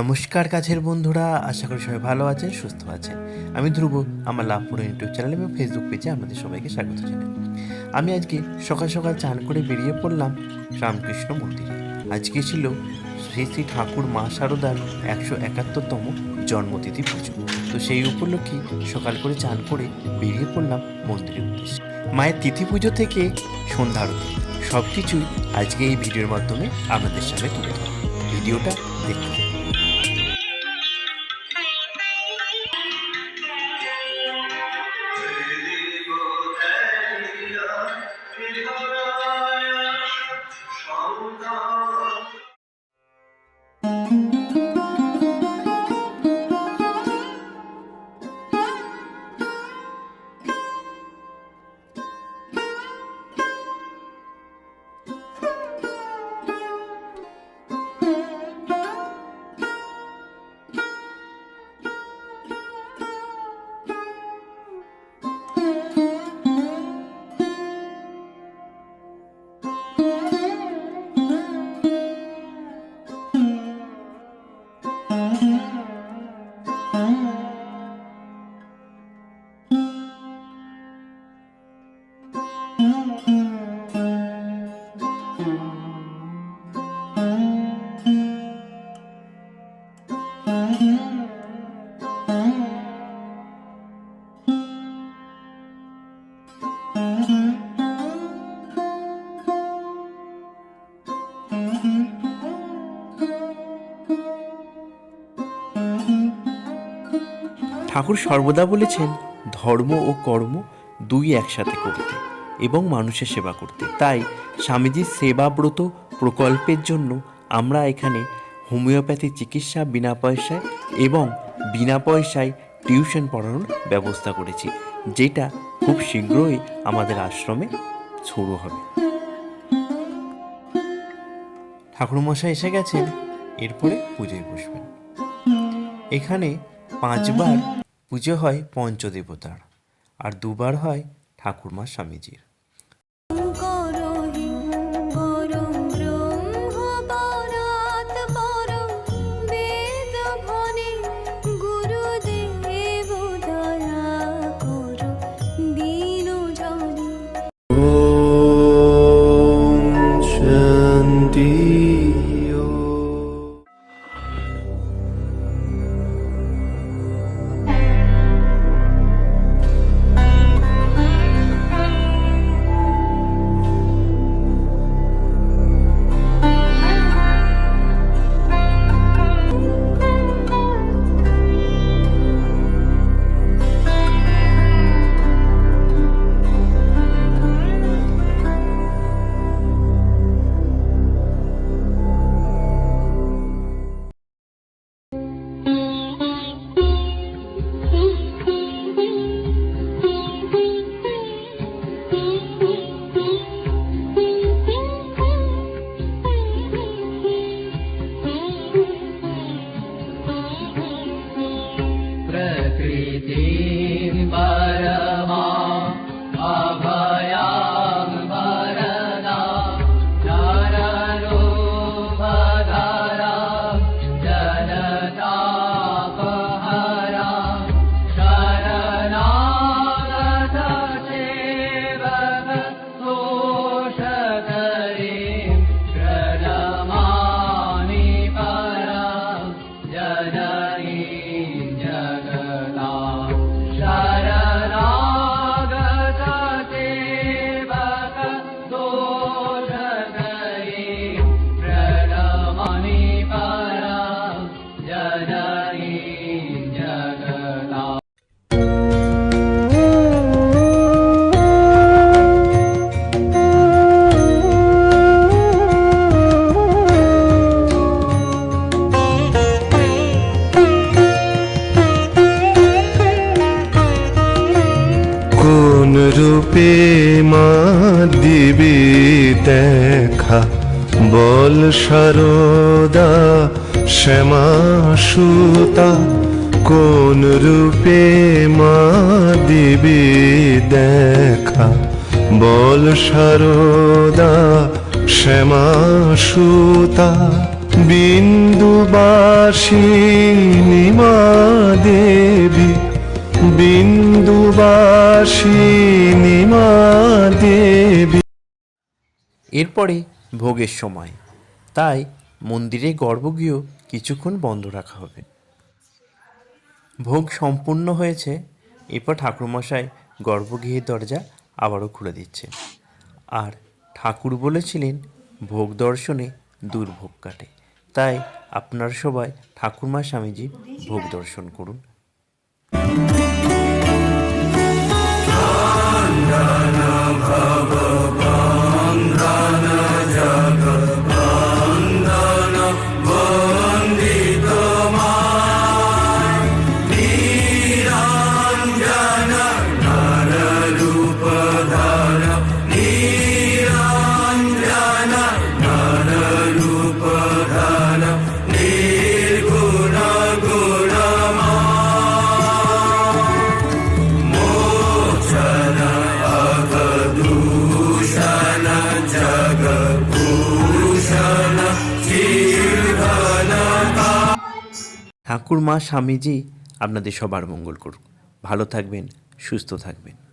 নমস্কার কাছের বন্ধুরা, আশা করি সবাই ভালো আছেন, সুস্থ আছেন। আমি ধ্রুব, আমার লাভপুর ইউটিউব চ্যানেল এবং ফেসবুক পেজে আপনাদের সবাইকে স্বাগত জানাই। আমি আজকে সকাল সকাল চান করে বেরিয়ে পড়লাম রামকৃষ্ণ মন্দিরে। আজকে ছিল শ্রী শ্রী ঠাকুর মা শারদার একশো একাত্তরতম জন্মতিথি পুজো। তো সেই উপলক্ষে সকাল করে চান করে বেরিয়ে পড়লাম মন্দিরের উদ্দেশ্যে। মায়ের তিথি পুজো থেকে সন্ধ্যা আরতি। সব কিছুই আজকে এই ভিডিওর মাধ্যমে আপনাদের সামনে তুলে ধরব। ভিডিওটা দেখতে ঠাকুর সর্বদা বলেছেন, ধর্ম ও কর্ম দুই একসাথে করতে এবং মানুষের সেবা করতে। তাই স্বামীজির সেবাব্রত প্রকল্পের জন্য আমরা এখানে হোমিওপ্যাথি চিকিৎসা বিনা পয়সায় এবং বিনা পয়সায় টিউশন পড়ানোর ব্যবস্থা করেছি, যেটা খুব শীঘ্রই আমাদের আশ্রমে শুরু হবে। ঠাকুরমশাই এসে গেছেন, এরপরে পুজোয় বসবেন। এখানে পাঁচবার পুজো হয় পঞ্চদেবতার আর দুবার হয় ঠাকুরমা স্বামীজির। কোন রূপে মা দিবি দেখা। বল সারদা শ্যামা সুতা, কোন রূপে মা দিবি দেখা। বল সারদা শ্যামা সুতা, বিন্দুবাসিনী মা দেবী। বিন্দুবাসিনী এরপরে ভোগের সময়। তাই মন্দিরে গর্ভগৃহ কিছুক্ষণ বন্ধ রাখা হবে। ভোগ সম্পূর্ণ হয়েছে, এরপর ঠাকুরমশাই গর্ভগৃহের দরজা আবারও খুলে দিচ্ছে। আর ঠাকুর বলেছিলেন, ভোগ দর্শনে দুর্ভোগ কাটে। তাই আপনারা সবাই ঠাকুরমা স্বামীজির ভোগ দর্শন করুন। ঠাকুরমা স্বামীজি আপনাদের সবার মঙ্গল করুক। ভালো থাকবেন সুস্থ থাকবেন।